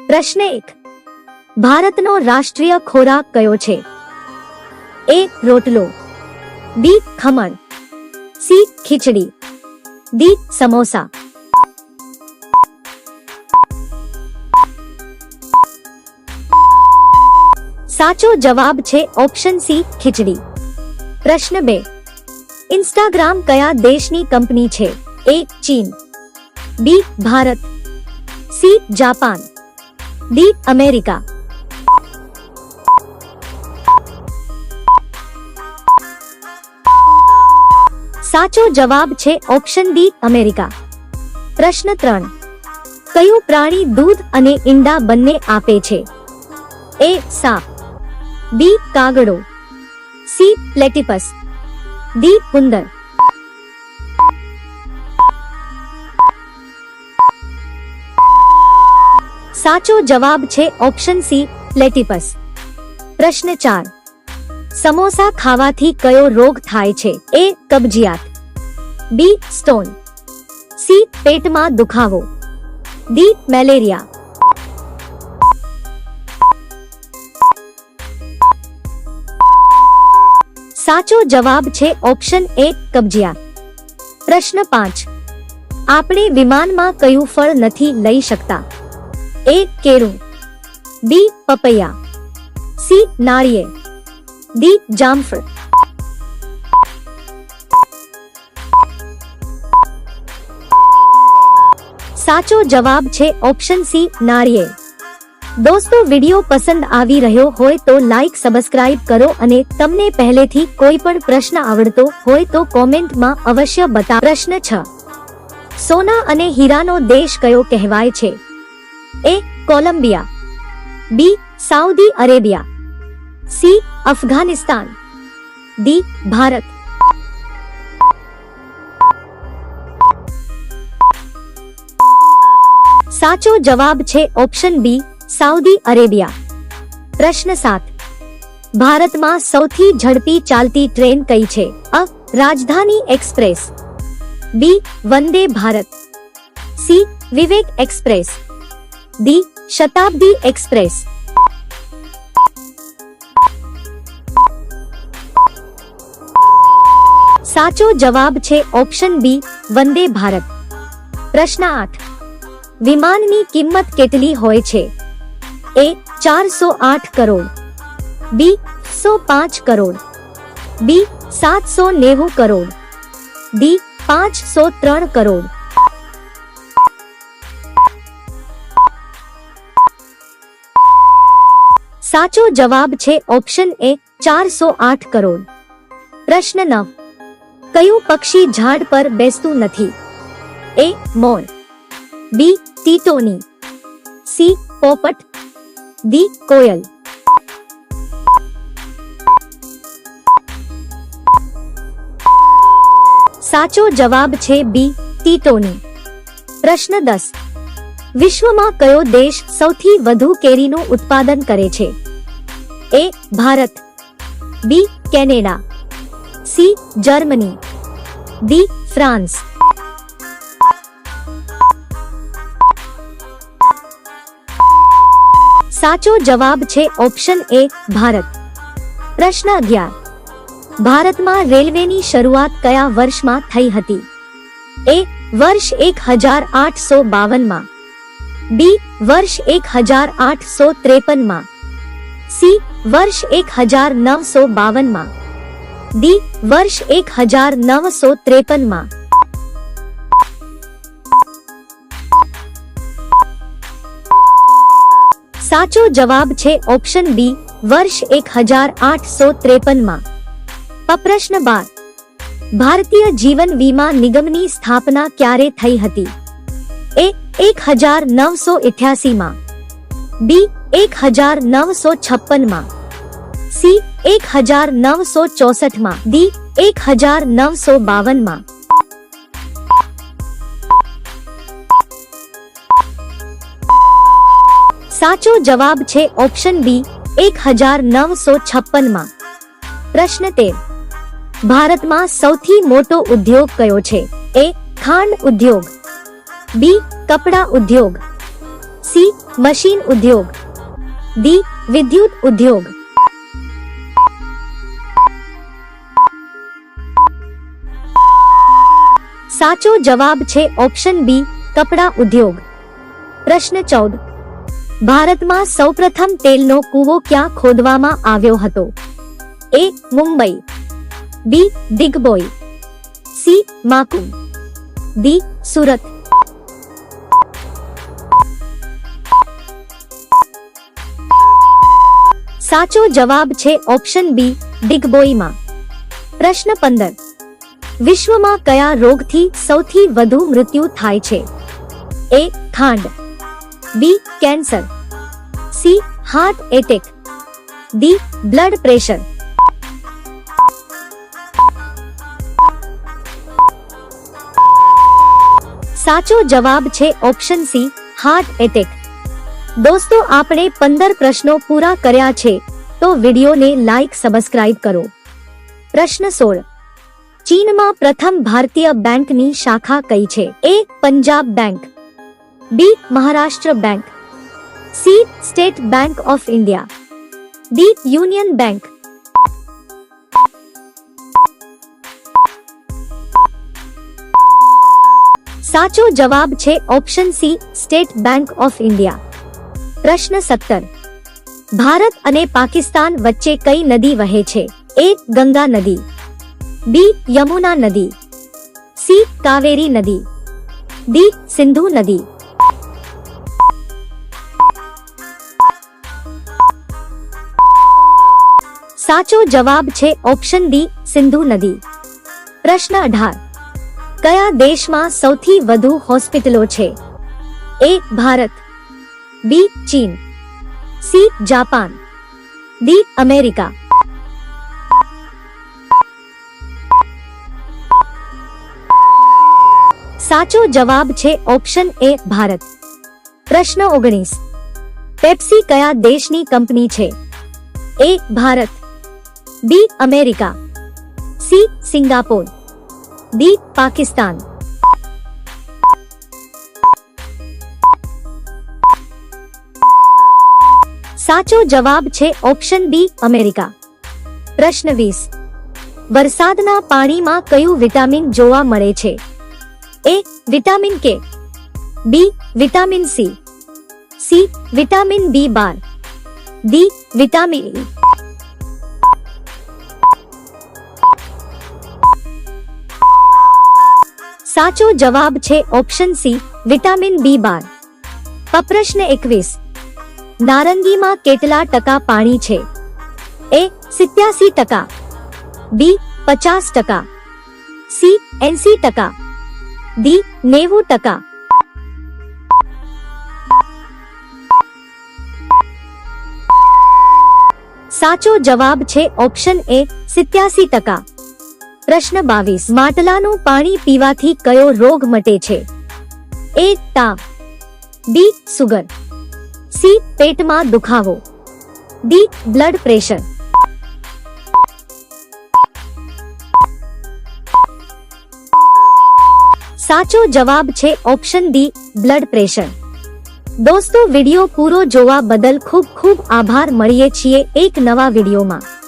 પ્રશ્ન એક. ભારતનો રાષ્ટ્રીય ખોરાક કયો છે? એ રોટલો. બી ખમણ. સી ખીચડી. ડી સમોસા. સાચો જવાબ છે ઓપ્શન સી ખીચડી. પ્રશ્ન બે. ઇન્સ્ટાગ્રામ કયા દેશની કંપની છે? એ ચીન. B Bharat. C Japan. D America. સાચો જવાબ છે ઓપ્શન ડી અમેરિકા. પ્રશ્ન ત્રણ. કયું પ્રાણી દૂધ અને ઈંડા બંને આપે છે? એ સાપ. બી કાગડો. સી પ્લેટિપસ. ડી ઉંદર. સાચો જવાબ છે ઓપ્શન સી પ્લેટિપસ પ્રશ્ન ચાર. સમોસા ખાવાથી કયો રોગ થાય છે? એ, કબજિયાત. બી, સ્ટોન. સી, પેટમાં દુખાવો. D, malaria. સાચો જવાબ છે ઓપ્શન એ, કબજિયાત. પ્રશ્ન પાંચ. આપણે વિમાનમાં કયું ફળ નથી લઈ શકતા? એ કેળું. બી પપૈયા. સી નાળિયેર. ડી જામફળ. સાચો જવાબ છે ઓપ્શન સી નાળિયેર. દોસ્તો, વિડિયો પસંદ આવી રહ્યો હોય તો લાઈક, સબસ્ક્રાઇબ કરો અને તમને પહેલેથી કોઈ પણ પ્રશ્ન આવડતો હોય તો કોમેન્ટમાં અવશ્ય બતા પ્રશ્ન છ. સોના અને હીરાનો દેશ કયો કહેવાય છે? A Colombia B Saudi Arabia C Afghanistan D Bharat સાચો જવાબ છે ઓપ્શન બી સાઉદી અરેબિયા પ્રશ્ન સાત ભારતમાં સૌથી ઝડપી ચાલતી ટ્રેન કઈ છે અ Rajdhani express B Vande Bharat C Vivek express D Shatabdi express સાચો જવાબ છે ઓપ્શન બી વંદે ભારત પ્રશ્ન આઠ વિમાનની કિંમત કેટલી હોય છે એ ચારસો આઠ કરોડ બી સો પાંચ કરોડ બી સાતસો નેવું કરોડ ડી પાંચસો ત્રણ કરોડ સાચો જવાબ છે ઓપ્શન એ ચારસો આઠ કરોડ. પ્રશ્ન નવ કયું પક્ષી ઝાડ પર બેસતું નથી? એ મોર. બી ટીટોની. સી પોપટ. ડી કોયલ. સાચો જવાબ છે બી ટીટોની. પ્રશ્ન દસ. વિશ્વમાં કયો દેશ સૌથી વધુ કેરીનું ઉત્પાદન કરે છે? A, Bharat. B, Canada. C, Germany. D, France. સાચો જવાબ છે ઓપ્શન એ, ભારત. પ્રશ્ન અગિયાર. ભારતમાં રેલવેની શરૂઆત કયા વર્ષમાં થઈ હતી? એ, વર્ષ એક હજાર આઠસો બાવનમાં. બી, વર્ષ એક હજાર આઠસો ત્રેપનમાં સી, વર્ષ એક હજાર નવસો બાવનમાં ડી, વર્ષ એક હજાર નવસો ત્રેપનમાં સાચો જવાબ છે ઓપ્શન બી, વર્ષ એક હજાર આઠસો ત્રેપનમાં પ્રશ્ન બાર. ભારતીય જીવન વીમા નિગમની સ્થાપના ક્યારે થઈ હતી? એ એક હજાર નવસો ઇઠ્યાસીમાં બી એક હજાર નવસો છપ્પનમાં સી એક હજાર નવસો ચોસઠમાં ડી એક હજાર નવસો બાવનમાં સાચો જવાબ છે ઓપ્શન બી એક હજાર નવસો છપ્પનમાં પ્રશ્ન તેર. ભારતમાં સૌથી મોટો ઉદ્યોગ કયો છે? એ ખાંડ ઉદ્યોગ. બી કપડા ઉદ્યોગ. સી, મશીન ઉદ્યોગ. ડી, વિદ્યુત ઉદ્યોગ. સાચો જવાબ છે ઓપ્શન બી, કપડા ઉદ્યોગ. પ્રશ્ન ચૌદ. ભારતમાં સૌપ્રથમ તેલનો કૂવો ક્યાં ખોદવામાં આવ્યો હતો? A, Mumbai. B Digboi C Makum D, Surat. સાચો જવાબ છે ઓપ્શન બી, ડિગબોઈમાં. પ્રશ્ન પંદર. વિશ્વમાં કયા રોગથી સૌથી વધુ મૃત્યુ થાય છે? એ, ખાંડ. B, cancer. C, heart attack. D, blood pressure. સાચો જવાબ છે ઓપ્શન સી, હાર્ટ એટેક. દોસ્તો, આપણે પંદર પ્રશ્નો પૂરા કર્યા છે, તો વિડીયોને લાઈક સબસ્ક્રાઇબ કરો. પ્રશ્ન સોળ. ચીનમાં પ્રથમ ભારતીય બેંકની શાખા કઈ છે? A Punjab bank. B Maharashtra bank. C state bank of India. D union bank. સાચો જવાબ છે option C state bank of India. પ્રશ્ન સત્તર. ભારત અને પાકિસ્તાન વચ્ચે કઈ નદી વહે છે? એ, ગંગા નદી. બી, યમુના નદી. સી, કાવેરી નદી. ડી, સિંધુ નદી. સાચો જવાબ છે ઓપ્શન ડી, સિંધુ નદી. પ્રશ્ન અઢાર. કયા દેશમાં સૌથી વધુ હોસ્પિટલો છે? એ, ભારત. બી ચીન સી જાપાન ડી અમેરિકા સાચો જવાબ છે ઓપ્શન એ ભારત પ્રશ્ન ઓગણીસ પેપ્સી કયા દેશની કંપની છે A Bharat B America C Singapore D Pakistan સાચો જવાબ છે ઓપ્શન બી અમેરિકા પ્રશ્ન વીસ વરસાદના પાણીમાં કયું વિટામિન જોવા મળે છે A vitamin K B vitamin C C vitamin B bar D vitamin E સાચો જવાબ છે ઓપ્શન સી વિટામિન બી બાર પ્રશ્ન એકવીસ નારંગીમાં કેટલા ટકા પાણી છે? એ સિત્યાસી ટકા. બી પચાસ ટકા. સી એસી ટકા. ડી નેવું ટકા. સાચો જવાબ છે ઓપ્શન એ સિત્યાસી ટકા. પ્રશ્ન બાવીસ. માટલાનું પાણી પીવાથી કયો રોગ મટે છે? એ તાવ. બી સુગર. સી પેટમાં દુખાવો. D blood pressure. સાચો જવાબ છે ઓપ્શન ડી બ્લડ પ્રેશર. દોસ્તો, વીડિયો પૂરો જોવા બદલ ખૂબ ખૂબ આભાર. મળીએ છીએ એક નવા વિડિયોમાં.